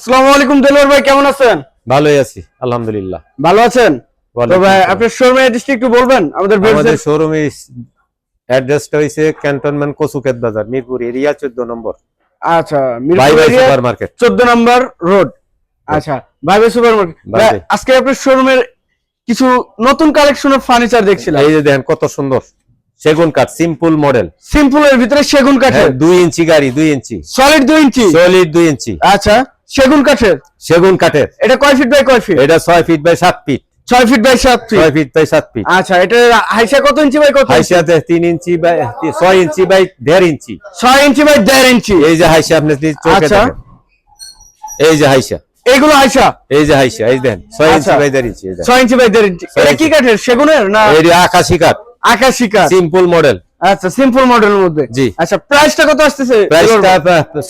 আসসালামু আলাইকুম দেলোয়ার ভাই কেমন আছেন? ভালোই আছি আলহামদুলিল্লাহ। ভালো আছেন? তো ভাই আপনার শোরুমের অ্যাড্রেসটা একটু বলবেন? আমাদের আমাদের শোরুমে অ্যাড্রেসটা হইছে ক্যান্টনমেন্ট কসুকেত বাজার মিরপুর এরিয়া 14 নম্বর। আচ্ছা bye bye Mirpur super market 14 নম্বর রোড। আচ্ছা ভাই। আজকে আপনার শোরুমের কিছু নতুন কালেকশনের ফার্নিচার দেখছিলাম। এই যে দেখেন কত সুন্দর। সেগুন কাঠ সিম্পল মডেল সিম্পল এর ভিতরে সেগুন কাঠের। দুই ইঞ্চি গাড়ি দুই ইঞ্চি। সলিড 2 ইঞ্চি? সলিড দুই ইঞ্চি। আচ্ছা। সেগুন কাঠের? সেগুন কাঠের। এটা কয় ফিট বাই কয় ফিট এটা ছয় ফিট বাই সাত ফিট 6 ফিট বাই সাত ফিট ছয় ফিট বাই সাত ফিট আচ্ছা এটা হাইসা কত ইঞ্চি বাই কত হাইসাতে তিন ইঞ্চি বাই ছয় ইঞ্চি বাই দেড় ইঞ্চি ছয় ইঞ্চি বাই দেড় ইঞ্চি এই যে হাইসা আপনি আচ্ছা। এই যে হাইসা। এগুলো হাইসা? এই যে হাইসা এই দেখেন ছয় ইঞ্চি আচ্ছা। বাই দেড় ইঞ্চি। 6 ইঞ্চি বাই 1.5 ইঞ্চি এটা কি কাঠের? সেগুনের না যে আকাশি কাঠ। আকাশি কাঠ? সিম্পল মডেল আচ্ছা সিম্পল মডেলের মধ্যে। জি। আচ্ছা প্রাইসটা কত আসতেছে? প্রাইসটা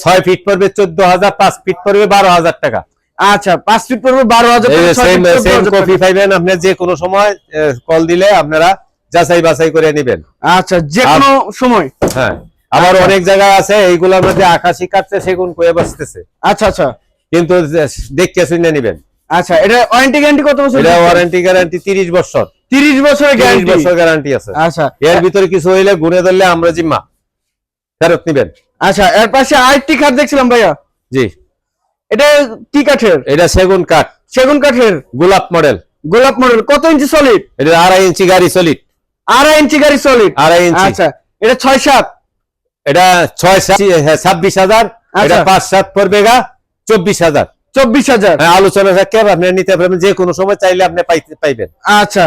ছয় ফিট পড়বে চোদ্দ হাজার পাঁচ ফিট পড়বে বারো হাজার টাকা। আচ্ছা পাঁচ ফিট পড়বে বারো হাজার টাকা, সেম সেম কপি। পাইবেন আপনি যে কোনো সময় কল দিলে আপনারা যাচাই বাছাই করে নেবেন। আচ্ছা যে কোনো সময়। হ্যাঁ আবার আচ্ছা। অনেক জায়গা আছে এইগুলোর মধ্যে আকাশি কাটছে সেগুন কয়ে বসতেছে। আচ্ছা আচ্ছা। কিন্তু দেখতে শুনে নেবেন। আচ্ছা এটা ওয়ারেন্টি গ্যারান্টি কত বছর এটা ওয়ারেন্টি গ্যারান্টি তিরিশ বছর। তিরিশ বছরের তিরিশ গ্যারান্টি বছর গ্যারান্টি আছে। আচ্ছা। এর ভিতরে কিছু হইলে গুনে ধরলে আমরা জিম্মা। ফেরত নিবেন। আচ্ছা এর পাশে আরেকটি খাট দেখছিলাম ভাইয়া। জি। এটা কি কাঠের? এটা সেগুন কাঠ। সেগুন কাঠের? গোলাপ মডেল। গোলাপ মডেল। কত ইঞ্চি সলিড এটা আড়াই ইঞ্চি গাড়ি সলিড আড়াই ইঞ্চি গাড়ি সলিড আড়াই ইঞ্চি। আচ্ছা এটা ছয় সাত? এটা ছয় সাত হ্যাঁ, ছাব্বিশ হাজার। এটা আচ্ছা। পাঁচ সাত পড়বে গা চব্বিশ হাজার। চব্বিশ হাজার। হ্যাঁ, আলোচনা থাকে আপনি নিতে পারবেন। যে কোনো সময় চাইলে আপনি পাইতে পাইবেন। আচ্ছা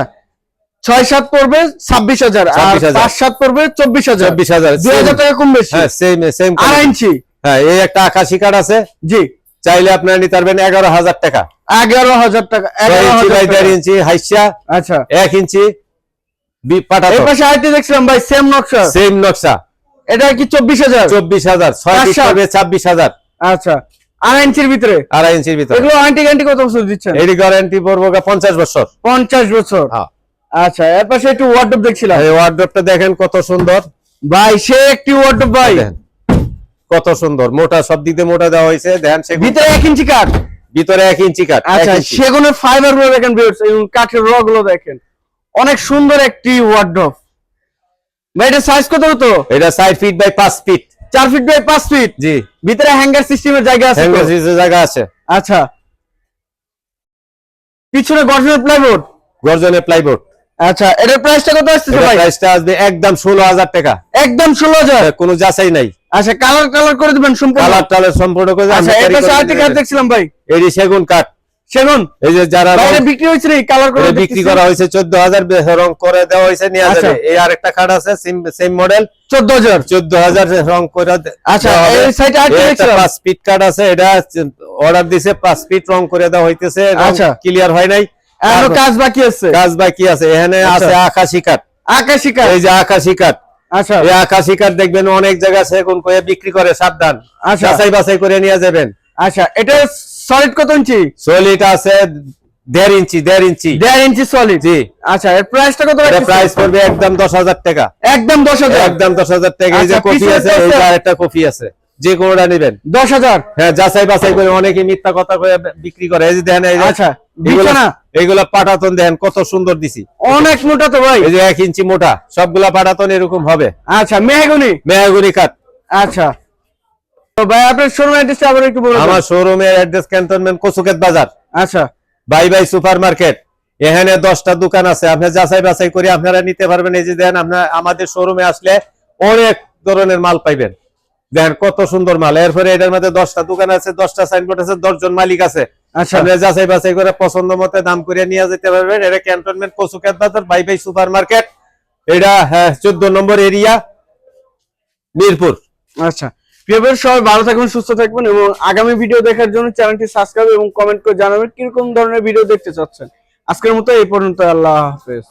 ছয় সাত পড়বে ছাব্বিশ হাজার আর পাঁচ সাত পড়বে চব্বিশ হাজার। চব্বিশ হাজার দুই হাজার টাকা কম বেশি। হ্যাঁ আড়াই ইঞ্চি। হ্যাঁ এই একটা আকাশি কার্ড আছে। জি। চাইলে আপনারা নিতে পারবেন এগারো হাজার টাকা। এগারো হাজার টাকা এগারো ইঞ্চি বাই দেড় ইঞ্চি হাইসা আচ্ছা। এক ইঞ্চি দেখছিলাম ভাই সেম নকশা। সেম নকশা। এটা কি চব্বিশ হাজার? চব্বিশ হাজার ছয় ছাব্বিশ হাজার। আচ্ছা। আড়াই ইঞ্চির ভিতরে? আড়াই ইঞ্চির ভিতরে। এগুলো গ্যারান্টি কত বছর দিচ্ছেন? এটি গ্যারান্টি পড়ব পঞ্চাশ বছর। পঞ্চাশ বছর। হ্যাঁ। আচ্ছা এর পাশে একটু ওয়ার্ডরোব দেখছিলাম। এই ওয়ার্ড্রপটা দেখেন কত সুন্দর। ভাই সে একটি ওয়ার্ডরোব ভাই। কত সুন্দর। মোটা সব দিক দিয়ে মোটা দেওয়া হয়েছে। দেখেন সেগুন ভিতরে এক ইঞ্চি কাঠ। ভিতরে এক ইঞ্চি কাঠ আচ্ছা। সেগুনের ফাইবারগুলো দেখেন viewers, এবং কাঠের র গুলো দেখেন। অনেক সুন্দর একটি ওয়ার্ডরোব ভাই এটা সাইজ কত হতো? এটা সাইড ফিট বাই পাঁচ ফিট চার ফিট বাই পাঁচ ফিট জি। ভিতরে হ্যাঙ্গার সিস্টেমের জায়গা আছে হ্যাঙ্গার সিস্টেমের জায়গা আছে। আচ্ছা। পিছনে গর্জনের প্লাইবোর্ড গর্জনের প্লাইবোর্ড আচ্ছা এটার প্রাইসটা কত আসতেছে ভাই? প্রাইসটা আসবে একদম ষোলো হাজার টাকা। একদম ষোলো হাজার? কোনো যাচাই নাই। আচ্ছা কালার কালার করে দিবেন সম্পূর্ণ। কালার টালার সম্পূর্ণ করে আচ্ছা কাঠ পারি। দেখছিলাম ভাই। এটি সেগুন কাঠ। সেগুন? এই যে যারা বাইরে বিক্রি হয়েছে কালার করে বিক্রি করা চোদ্দ হাজার রং করে দেওয়া নিয়ে আচ্ছা। যাবে। এই আরেকটা কাঠ আছে সেম মডেল চোদ্দ হাজার? চোদ্দ হাজার রং করে আচ্ছা এই সাইডে এই একটা দেখছিলাম। ফিট কাঠ আছে এটা অর্ডার দিছে পাঁচ ফিট রং করে দেওয়া হইতেছে আচ্ছা। ক্লিয়ার হয় নাই। এখনও কাজ বাকি আছে? কাজ বাকি আছে। এখানে আচ্ছা। আছে আকাশি কাঠ। আকাশি কাজ এই যে আকাশি কাঠ। আচ্ছা। এই আকাশি কাঠ দেখবেন অনেক জায়গা সেগুন করে বিক্রি করে সাবধান। আচ্ছা। বাছাই করে নিয়ে যাবেন। আচ্ছা এটা সলিড কত ইঞ্চি? সলিড আছে দেড় ইঞ্চি দেড় ইঞ্চি। দেড় ইঞ্চি সলিড জি। আচ্ছা এর প্রাইসটা কত প্রাইস পড়বে একদম দশ হাজার টাকা। একদম দশ হাজার? একদম দশ হাজার টাকা। এই যে আচ্ছা, পিছনে আছে এই যে আছে। আরেকটা কফি আছে। যে কোনোটা নেবেন। দশ হাজার? হ্যাঁ যাচাই বাছাই করে অনেকে মিথ্যা কথা করে বিক্রি করে। এই যে দেখেন আচ্ছা বিছানা? এগুলা পাটাতন দেখেন কত সুন্দর দিছি। অনেক মোটা তো ভাই। এই যে এক ইঞ্চি মোটা সবগুলা পাটাতন এরকম হবে। আচ্ছা মেহগুনি? মেহাগুনি কাঠ। আচ্ছা। তো ভাই আপনার শোরুম অ্যাড্রেসটা আবার একটু বলুন আমার শোরুমের অ্যাড্রেস ক্যান্টনমেন্ট কচুকেত বাজার। আচ্ছা। বাই বাই সুপার মার্কেট এখানে দশটা দোকান আছে। আপনি যাচাই বাছাই করে আপনারা নিতে পারবেন। এই যে দেন আপনার আমাদের শোরুমে আসলে অনেক ধরনের মাল পাইবেন। দেখেন কত সুন্দর মাল। এরপরে এটার মধ্যে দশটা দোকান আছে দশটা সাইনবোর্ড আছে দশজন মালিক আছে। আচ্ছা। যাচাই বাছাই করে পছন্দ মতে দাম করে নিয়ে যেতে পারবেন। এটা ক্যান্টনমেন্ট কচুকেত বাজার বাই বাই সুপার মার্কেট এটা হ্যাঁ চোদ্দ নম্বর এরিয়া মিরপুর। আচ্ছা। প্রিয়বের সবাই ভালো থাকবেন সুস্থ থাকবেন এবং আগামী ভিডিও দেখার জন্য চ্যানেলটি সাবস্ক্রাইব এবং কমেন্ট করে জানাবেন কীরকম ধরনের ভিডিও দেখতে চাচ্ছেন। আজকের মতো এই পর্যন্ত আল্লাহ হাফেজ।